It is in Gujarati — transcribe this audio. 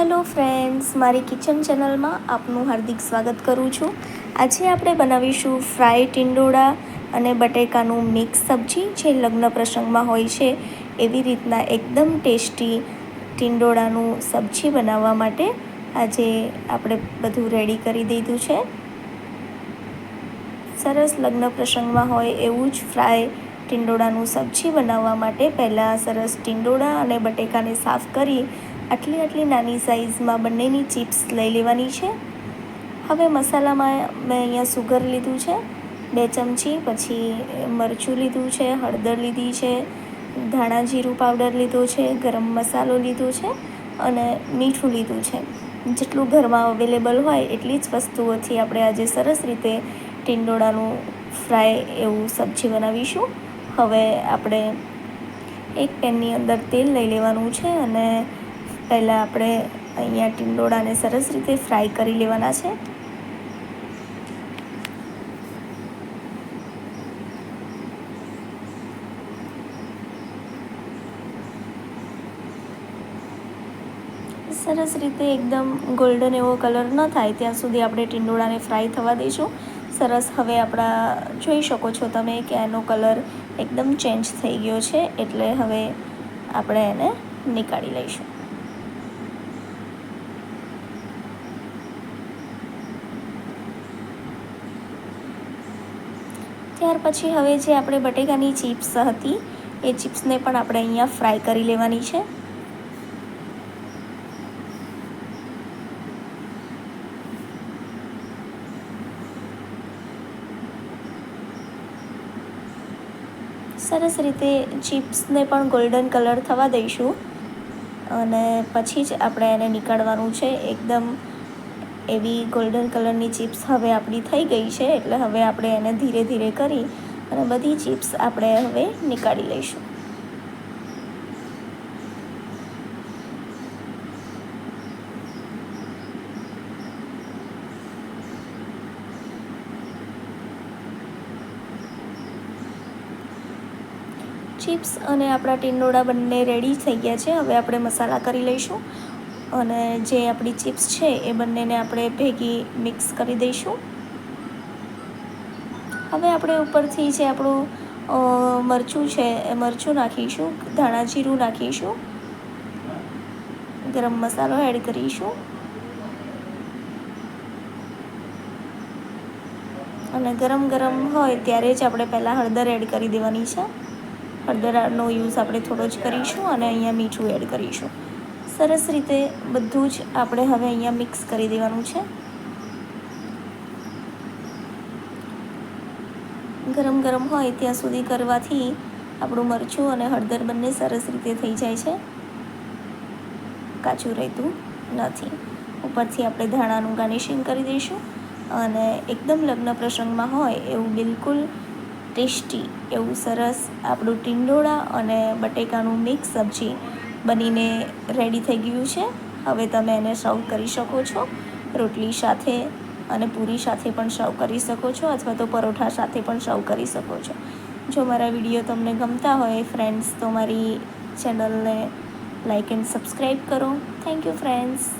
હેલો ફ્રેન્ડ્સ, મારી કિચન ચેનલમાં આપનું હાર્દિક સ્વાગત કરું છું. આજે આપણે બનાવીશું ફ્રાય ટિંડોળા અને બટેકાનું મિક્સ સબ્જી જે લગ્ન પ્રસંગમાં હોય છે. એવી રીતના એકદમ ટેસ્ટી ટિંડોળાનું સબ્જી બનાવવા માટે આજે આપણે બધું રેડી કરી દીધું છે. સરસ લગ્ન પ્રસંગમાં હોય એવું જ ફ્રાય ટિંડોળાનું સબ્જી બનાવવા માટે પહેલાં સરસ ટિંડોળા અને બટેકાને સાફ કરી આટલી આટલી નાની સાઇઝમાં બંનેની ચિપ્સ લઈ લેવાની છે. હવે મસાલામાં મેં અહીંયા સુગર લીધું છે, બે ચમચી, પછી મરચું લીધું છે, હળદર લીધી છે, ધાણા જીરું પાવડર લીધો છે, ગરમ મસાલો લીધો છે અને મીઠું લીધું છે. જેટલું ઘરમાં અવેલેબલ હોય એટલી જ વસ્તુઓથી આપણે આજે સરસ રીતે ટીંડોળાનું ફ્રાય એવું સબ્જી બનાવીશું. હવે આપણે એક પેનની અંદર તેલ લઈ લેવાનું છે અને પહેલાં આપણે અહીંયા ટીંડોળાને સરસ રીતે ફ્રાય કરી લેવાના છે. સરસ રીતે એકદમ ગોલ્ડન એવો કલર ન થાય ત્યાં સુધી આપણે ટીંડોળાને ફ્રાય થવા દઈશું. સરસ હવે આપણા જોઈ શકો છો તમે કે એનો કલર એકદમ ચેન્જ થઈ ગયો છે એટલે હવે આપણે એને નીકાળી લઈશું. ત્યાર પછી હવે જે આપણે બટેકાની ચિપ્સ હતી, એ ચિપ્સને પણ આપણે અહીંયા ફ્રાય કરી લેવાની છે. સરસ રીતે ચિપ્સને પણ ગોલ્ડન કલર થવા દઈશું. અને પછી જ આપણે એને નીકાળવાનું છે. એકદમ એવી ગોલ્ડન કલરની ચિપ્સ હવે આપણી થઈ ગઈ છે, એટલે હવે આપણે એને ધીરે ધીરે કરી અને બધી ચિપ્સ આપણે હવે નીકાળી લઈશું. ચિપ્સ અને આપણા ટીંડોળા બંને રેડી થઈ ગયા છે, હવે આપણે મસાલા કરી લઈશું. અને જે આપણી ચિપ્સ છે એ બંનેને આપણે ભેગી મિક્સ કરી દઈશું. હવે આપણે ઉપરથી જે આપણું મરચું છે એ મરચું નાખીશું, ધાણા જીરું નાખીશું, ગરમ મસાલો એડ કરીશું અને ગરમ ગરમ હોય ત્યારે જ આપણે પહેલાં હળદર એડ કરી દેવાની છે. હળદરનો યુઝ આપણે થોડો જ કરીશું અને અહીંયા મીઠું એડ કરીશું. સરસ રીતે બધું જ આપણે હવે અહીંયા મિક્સ કરી દેવાનું છે. ગરમ ગરમ હોય ત્યાં સુધી કરવાથી આપણું મરચું અને હળદર બંને સરસ રીતે થઈ જાય છે. કાચું રહેતું નથી. ઉપરથી આપણે ધાણાનું ગાર્નિશિંગ કરી દઈશું અને એકદમ લગ્ન પ્રસંગમાં હોય એવું બિલકુલ ટેસ્ટી એવું સરસ આપણું ટીંડોળા અને બટેકાનું મિક્સ સબ્જી બનીને રેડી થઈ ગયું છે. હવે તમે એને સર્વ કરી શકો છો. રોટલી સાથે અને પૂરી સાથે પણ સર્વ કરી શકો છો અથવા તો પરોઠા સાથે પણ સર્વ કરી શકો છો. જો મારા વીડિયો તમને ગમતા હોય ફ્રેન્ડ્સ તો મારી ચેનલને લાઇક એન્ડ સબસ્ક્રાઈબ કરો. Thank you friends